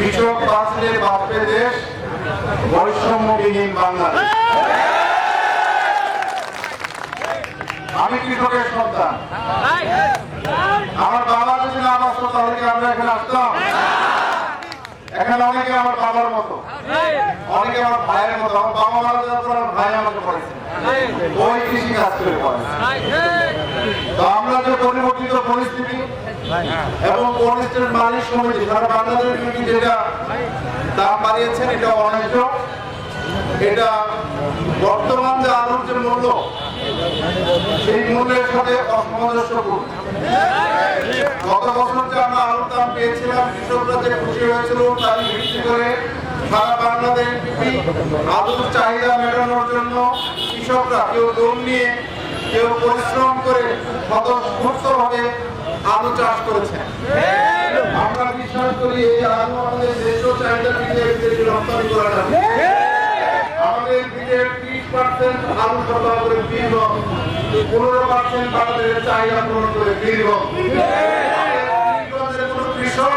কৃষক বাঁচলে বাঁচবে দেশ বৈষম্যবিহীন বাংলাদেশ। আমি কৃষকের সন্তান। আমার বাবা যদি না বাঁচতো, তাহলে কি আমরা এখানে আসতাম? এখানে অনেকে আমার বাবার মতো। অনেকে আমার ভাইয়ের মতো। আমার বাবা মারা যাওয়ার পর আমার ভাই আমাকে পড়েছে ওই কৃষি কাজ করে পড়েছে তো আমরা যে পরিবর্তিত পরিস্থিতি এবং পরিস্থিতির মালিক সমিতি সারা বাংলাদেশ ব্যাপী যেটা দাম বাড়িয়েছেন, এটা অন্যায্য এটা বর্তমান যে আলুর যে মূল্য, সেই মূল্যের সাথে গত বছর যে আমরা আলুর দাম পেয়েছিলাম, কৃষকরা যে খুশি হয়েছিল তারই ভিত্তি করে সারা বাংলাদেশ আলুর চাহিদা মেটানোর জন্য কৃষকরা কেউ লোন নিয়ে, কেউ পরিশ্রম করে স্বতঃস্ফূর্তভাবে আলু চাষ করেছেন। আমরা বিশ্বাস করি এই আলু আমাদের দেশীয় চাহিদা রপ্তানি করা যাবে। আমাদের বিদেশ ত্রিশ পার্সেন্ট আলু সরবরাহ করে দীর্ঘ, পনেরো পার্সেন্ট চাহিদা পূরণ করে দীর্ঘ। কৃষক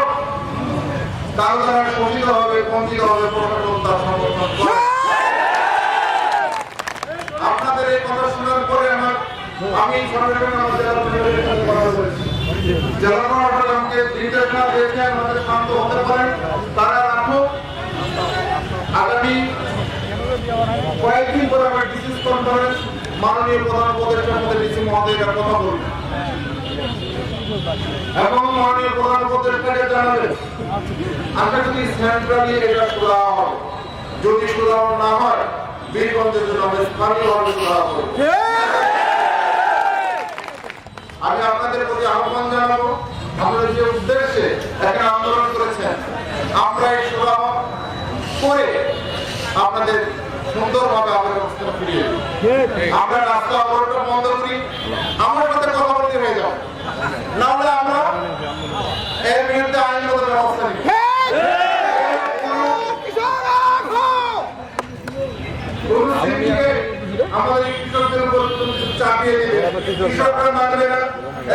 হবে আপনাদের এই কথা শোনার পরে আমার আমি সরকারের এবং প্রধান যদি শোধা না হয় বীরগঞ্জের জন্য আমরা স্থানীয়ভাবে শোধা হবে আমি আপনাদের প্রতি আহ্বান জানাব, আমরা যে উদ্দেশ্যে এখানে আন্দোলন করেছেন, আমরা এই শোধা করে আপনাদের সুন্দরভাবে আমাদের অবস্থান ফিরিয়ে। আমরা রাস্তা অবরোধ বন্ধ করি আমার সাথে কথা বলতে হয়ে যাও না হলে আমরা এর বিরুদ্ধে আইনগত ব্যবস্থা নিই কোনো সিন্ডিকেট আমাদের এই কৃষকদের উপর কোনো কিছু চাপিয়ে কৃষকরা মানবে না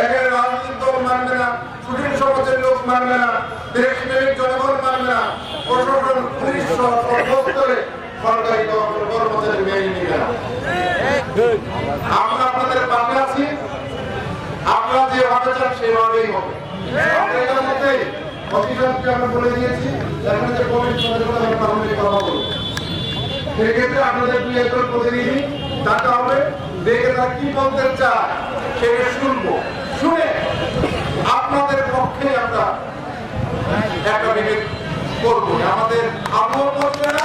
এখানে রাজনৈতিক দল মানবে না সুশীল সমাজের লোক মানবে না দেশ জনগণ মানবে না প্রশাসন পুলিশ সর্বস্তরে সরকারি কর্মচারী মেনে নিবে না। আমরা আপনাদের পাশে আছি। আপনারা যেভাবে চান সেভাবেই হবে। আমরা এটার মধ্যে অফিসারকে আমরা বলে দিয়েছি এখানে যে কমিশন তাদের কথা আমরা কথা বলব। সেক্ষেত্রে আপনাদের দুই একজন প্রতিনিধি ডাকা হবে। দেখে তারা কি বলতে চায় সেটা শুনব। শুনে আপনাদের পক্ষে আমরা একটা বিবেক করব। আমাদের আবহাওয়া করছে না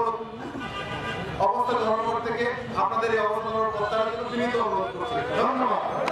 অবস্থান সরবরাহ থেকে আপনাদের এই অবস্থান প্রত্যাহারের জন্য বিনীত অনুরোধ করছি। ধন্যবাদ।